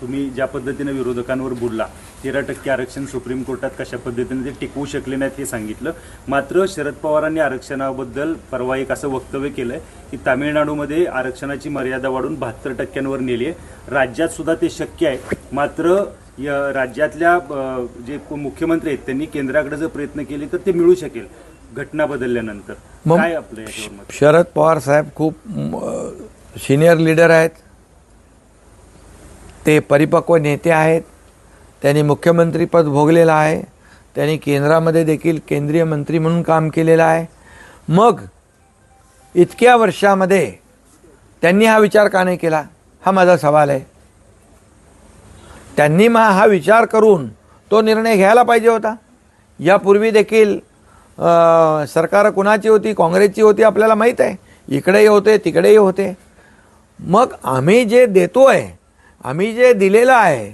तुम्ही ज्या पद्धतीने विरोधकांवर बोलला तेरा टक्के आरक्षण सुप्रीम कोर्टात कशा पद्धतीने ते टिकवू शकले नाहीत हे सांगितलं. मात्र शरद पवारांनी आरक्षणाबद्दल परवा एक असं वक्तव्य केलंय की तामिळनाडूमध्ये आरक्षणाची मर्यादा वाढून बहात्तर टक्क्यांवर नेली आहे. राज्यात सुद्धा ते शक्य आहे. मात्र या राज्यातल्या जे मुख्यमंत्री आहेत त्यांनी केंद्राकडे जर प्रयत्न केले तर ते मिळू शकेल घटना बदलल्यानंतर. काय आपलं शरद पवार साहेब खूप सिनियर लीडर आहेत. ते परिपक्व नेते आहेत. त्यांनी मुख्यमंत्रीपद भोगलेलं आहे. त्यांनी केंद्रामध्ये देखील केंद्रीय मंत्री म्हणून काम केलेलं आहे. मग इतक्या वर्षामध्ये त्यांनी हा विचार का नाही केला? हा माझा सवाल आहे. त्यांनी मा हा विचार करून तो निर्णय घ्यायला पाहिजे होता. यापूर्वी देखील सरकार कुणाची होती काँग्रेसची होती आपल्याला माहीत आहे. इकडेही होते तिकडेही होते. मग आम्ही जे देतो आहे आम्ही जे दिलेलं आहे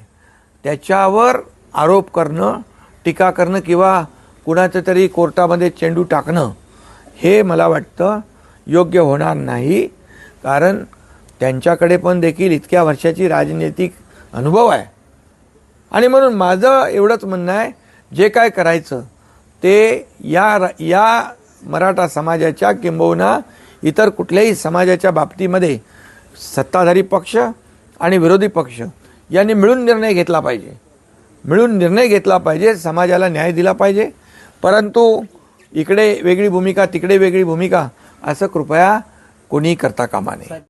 त्याच्यावर आरोप करणं टीका करणं किंवा कुणाचं तरी कोर्टामध्ये चेंडू टाकणं हे मला वाटतं योग्य होणार नाही. कारण त्यांच्याकडे पण देखील इतक्या वर्षाची राजनैतिक अनुभव आहे. आणि म्हणून माझं एवढंच म्हणणं आहे जे काय करायचं ते या या मराठा समाजाच्या किंबहुना इतर कुठल्याही समाजाच्या बाबतीमध्ये सत्ताधारी पक्ष आणि विरोधी पक्ष यांनी मिळून निर्णय घेतला पाहिजे. मिळून निर्णय घेतला पाहिजे समाजाला न्याय दिला पाहिजे. परंतु इकडे वेगळी भूमिका तिकडे वेगळी भूमिका असं कृपया कोणी करता कामा नये.